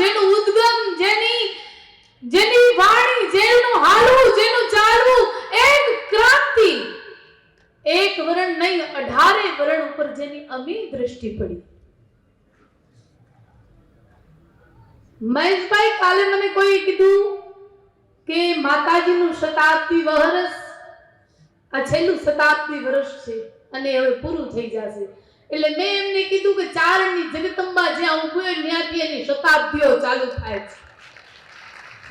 જેનું ઉદ્ગમ, જેની જેની વાણી, જેનું હાલવું, જેનું ચાલવું એક ક્રાંતિ. એક વરણ નહીં, અઢારે વરણ ઉપર જેની અમી દ્રષ્ટિ પડી. મહેશભાઈ કાલે મને કોઈ કીધું કે માતાજીનું શતાબ્દી વરસ, આ છેલ્લું શતાબ્દી વર્ષ છે અને હવે પૂરું થઈ જશે. એટલે મેં એમને કીધું કે ચારણની જગદંબા જ્યાં ઊભું હોય ત્યાંથી એની શતાબ્દીઓ ચાલુ થાય છે.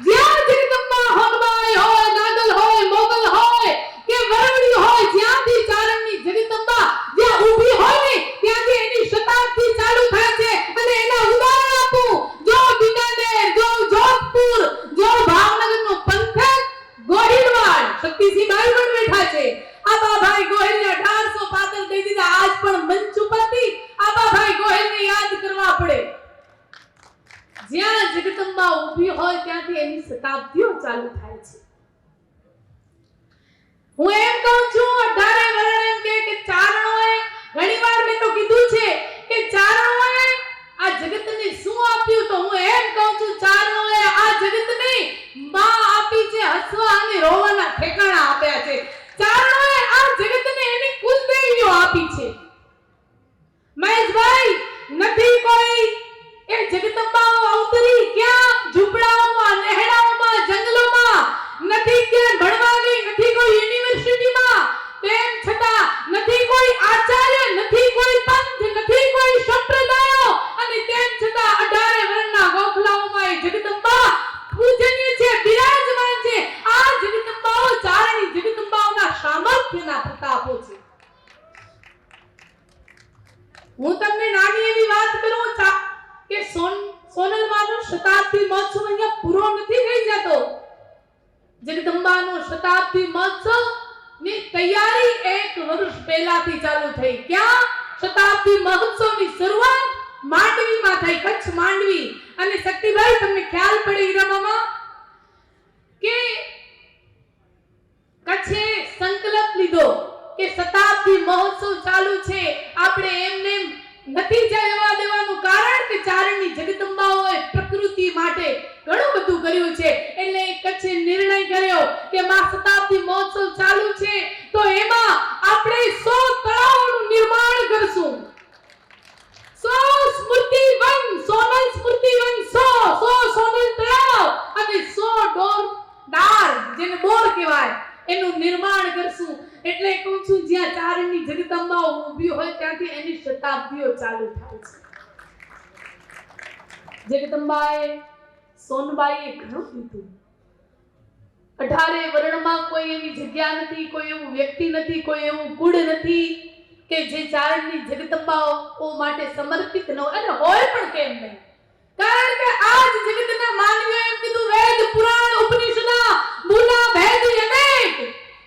જ્યાં જગદંબા હોનબાઈ હોય, નાગલ હોય, મોગલ હોય, કે વરવડી હોય, જ્યાંથી ચારણની જગદંબા જ્યાં ઊભી હોય ને ત્યાંથી એની શતાબ્દી ચાલુ થાય છે અને એના ઉદાહરણ આપું જો બિકાનેર જો જોધપુર જો ભાવનગરનો પંથક ગોહિલવાડ શક્તિસિંહ ભાઈ પણ બેઠા છે આબાભાઈ ગોહિલને 1800 પાતર દઈ દીધા આજ પણ મંચ ઉપરથી આબાભાઈ ગોહિલને યાદ કરવા પડે જ્યાં જગદંબા ઊભી હોય ત્યાંથી ચાલુ થાય છે હું એમ કહું છું અઢારે વર્ણ એમ કહે કે ચારણોએ ઘણીવાર મેં તો કીધું છે કે ચારણોએ આ જગતને શું આપ્યું તો હું એમ કહું છું ચારણોએ આ જગતને માં આપી છે હસવા અને રોવાના ઠેકાણા આપ્યા છે ચારણોએ આ જગતને એની કુલદેવીઓ આપી છે મહેશભાઈ નથી કોઈ એ જગદંબાઓ અવતરી ક્યાં ઝૂંપડાઓમાં નહેડાઓમાં જંગલોમાં નથી ક્યાં ભણવા ગઈ નથી કોઈ યુનિવર્સિટીમાં તેમ છતાં નથી કોઈ આચાર્ય નથી કોઈ પંથ નથી કોઈ સંપ્રદાયો અને તેમ છતાં અઢારે વર્ણના ગોખલાઓમાં એ જગદંબા પૂજનીય છે બિરાજમાન છે આ જગદંબાઓ ચારણી જગદંબાઓના સામર્થ્યના પ્રતાપો છે હું તમને નાની એવી વાત કરું કે સોન સોનલમાનો શતાબ્દી મહોત્સવ અહીંયા પૂરો નથી થઈ જતો. જગદંબાનો શતાબ્દી મહોત્સવની તૈયારી એક વર્ષ પહેલાથી ચાલુ થઈ. ક્યાં? શતાબ્દી મહોત્સવની શરૂઆત માંડવીમાં થઈ, કચ્છ માંડવી. અને શક્તિભાઈ, તમને ખ્યાલ પડે ઈરામામાં કે કચ્છે સંકલ્પ લીધો કે શતાબ્દી મહોત્સવ ચાલુ છે. આપણે એમને એમ નથી જવા દેવાનું કારણ કે ચારણની જગદંબાઓએ પ્રકૃતિ માટે ઘણું બધું કર્યું છે. એટલે કચ્છે નિર્ણય કર્યો કે મા શતાબ્દી મહોત્સવ ચાલુ છે. એનું નિર્માણ કરશું. એટલે કહું છું, જ્યાં ચારની જગદંબાઓ ઊભી હોય ત્યાંથી એની શતાબ્દીઓ ચાલુ થાય છે. જગદંબાએ સોનબાઈએ ઘણું કીધું. અઢારે વર્ણમાં કોઈ એવી જગ્યા નથી, કોઈ એવું વ્યક્તિ નથી, કોઈ એવું કુળ નથી કે જે ચારણની જગદંબાઓ માટે સમર્પિત ન અને હોય પણ કેમ નહીં? કારણ કે આજ જગતના માનવીઓ એમ કીધું વેદ પુરાણ ઉપનિષદા ભૂલા ભેદ અનેક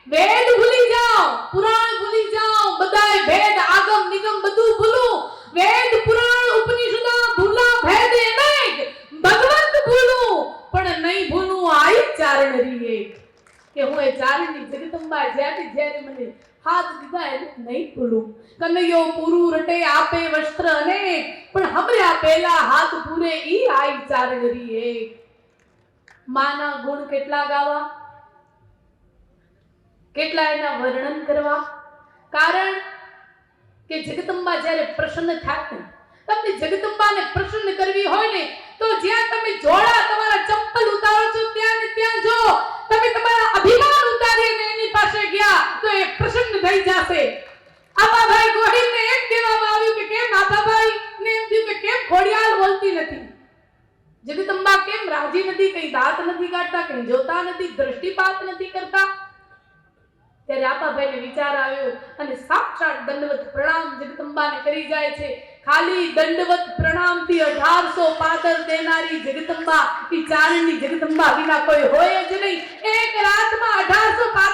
વેદ ભૂલી જાઓ પુરાણ ભૂલી જાઓ બધાય ભેદ આગમ નિગમ બધું ભૂલું વેદ પુરાણ ઉપનિષદા ભૂલા ભેદ અનેક ભગવંત ભૂલું પણ નહીં ભૂલું આઈ ચારણ રીએ કે હું એ ચારણની જગદંબા મને હાથ દીધા એને નહીં ભૂલું. કનૈયો પૂરું રટે આપે વસ્ત્ર અનેક પણ હમર્યા પહેલા હાથ પૂરે ઈ આઈ ચારણ રીએ. માના ગુણ કેટલા ગાવા? કેટલા એના વર્ણન કરવા? કારણ કે જગદંબા જ્યારે પ્રસન્ન થાય તમને જગદંબાને પ્રસન્ન કરવી હોય ને, તો જ્યાં તમે જોડા તમારા ચંપલ ઉતારો છો ત્યાં ને ત્યાં જો તમે તમારા અભિમાન ઉતારીને એની પાસે ગયા તો એ પ્રસન્ન થઈ જશે આબાભાઈ ગોહિલને એમ કહેવામાં આવ્યું કે કેમ આબાભાઈ ને એમ થયું કે કેમ ખોડિયાલ બોલતી નથી જગદંબા કેમ રાજી નથી, કઈ દાંત નથી કાઢતા, કઈ જોતા નથી, દ્રષ્ટિપાત નથી કરતા. ત્યારે આપાભાઈને વિચાર આવ્યો, અને સાક્ષાત દંડવત પ્રણામ જગદંબાને કરી જાય છે. ખાલી દંડવત પ્રણામથી અઢારસો પાદર દેનારી જગદંબા ઈ ચારણની જગદંબા વિના કોઈ હોય જ નહીં. એક રાતમાં અઢારસો પાદર